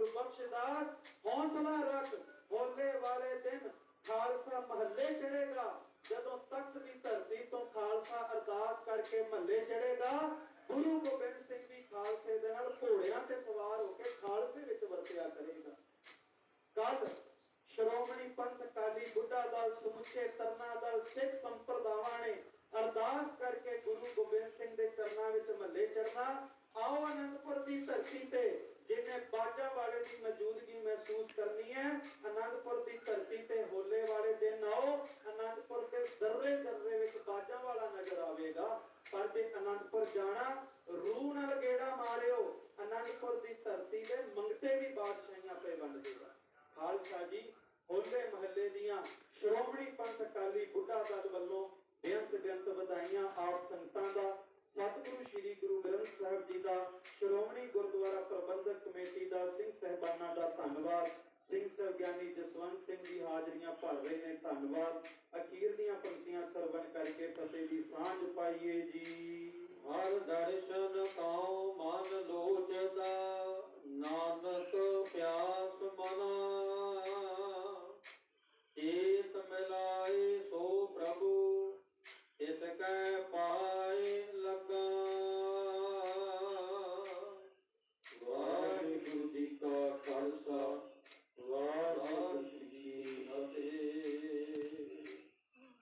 ਗੁਰਬਖਸ਼ ਦਾਸ ਹੌਸਲਾ ਰੱਖ ਹੋਲੇ ਵਾਲੇ ਦਿਨ ਖਾਲਸਾ ਮਹੱਲੇ ਚੜੇਗਾ ਜਦੋਂ ਤਖਤ ਦੀ ਧਰਤੀ ਤੋਂ ਖਾਲਸਾ ਅਰਦਾਸ ਕਰਕੇ ਮਹੱਲੇ ਚੜੇਗਾ ਗੁਰੂ ਗੋਬਿੰਦ ਸਿੰਘ ਜੀ ਖਾਲਸੇ ਦੇ ਨਾਲ ਘੋੜਿਆਂ ਤੇ ਸਵਾਰ ਹੋ ਕੇ ਖਾਲਸੇ ਵਿੱਚ ਵਰਤਿਆ ਕਰੇਗਾ। ਕੱਲ ਸ਼੍ਰੋਮਣੀ ਪੰਥ ਅਕਾਲੀ ਬੁੱਢਾ ਦਲ ਸਮੁੱਚੇ ਤਰਨਾ ਦਲ ਸਿੱਖ ਸੰਪਰਦਾਵਾਂ ਨੇ ਅਰਦਾਸ ਕਰਕੇ ਗੁਰੂ ਗੋਬਿੰਦ ਸਿੰਘ ਦੇ ਚਰਨਾਂ ਵਿੱਚ ਮੱਲੇ ਚੜਨਾ ਆਓ ਅਨੰਦਪੁਰ ਦੀ ਧਰਤੀ ਤੇ ਜਿਵੇਂ ਬਾਜਾ ਵਾਲੇ ਦੀ ਮੌਜੂਦਗੀ ਮਹਿਸੂਸ ਕਰਨੀ ਹੈ ਅਨੰਦਪੁਰ ਦੀ ਧਰਤੀ ਤੇ ਹੋਲੇ ਵਾਲੇ ਦਿਨ ਆਓ ਅਨੰਦਪੁਰ ਦੇ ਦਰਰੇ ਦਰਰੇ ਵਿੱਚ ਬਾਜਾ ਵਾਲਾ ਨਜ਼ਰ ਆਵੇਗਾ ਪਰ ਜੇ ਅਨੰਦਪੁਰ ਜਾਣਾ, ਰੂਹ ਨਾਲ ਗੇੜਾ ਮਾਰਿਓ, ਅਨੰਦਪੁਰ ਦੀ ਧਰਤੀ ਦੇ ਮੰਗਤੇ ਵੀ ਬਾਦਸ਼ਾਹੀਆਂ ਪੇ ਵੰਡ ਦੇਗਾ ਖਾਲਸਾ ਜੀ, ਹੋਲੇ ਮਹੱਲੇ ਦੀਆਂ ਸ਼੍ਰੋਮਣੀ ਪੰਥ ਅਕਾਲੀ ਬੁੱਢਾ ਦਲ ਵੱਲੋਂ ਬੇਅੰਤ ਬੇਅੰਤ ਵਧਾਈਆਂ ਆਪ ਸੰਗਤਾਂ ਦਾ, ਸਤਿਗੁਰੂ ਸ੍ਰੀ ਗੁਰੂ ਗ੍ਰੰਥ ਸਾਹਿਬ ਜੀ ਦਾ, ਸ਼੍ਰੋਮਣੀ ਗੁਰਦੁਆਰਾ ਪ੍ਰਬੰਧਕ ਕਮੇਟੀ ਦਾ, ਸਿੰਘ ਸਹਿਬਾਨਾਂ ਦਾ ਧੰਨਵਾਦ। ਸਿੰਘ ਸਾਹਿਬ ਜਸਵੰਤ ਸਿੰਘ ਦੀ ਹਾਜ਼ਰੀਆਂ ਭਰ ਰਹੇ ਨੇ, ਧੰਨਵਾਦ। ਅਖੀਰ ਦੀਆਂ ਪੰਕਤੀਆਂ ਸਰਵਣ ਕਰਕੇ ਫਤਿਹ ਦੀ ਸਾਂਝ ਪਾਈਏ ਜੀ ਹਰ ਦਰਸ਼ਨ ਕਉ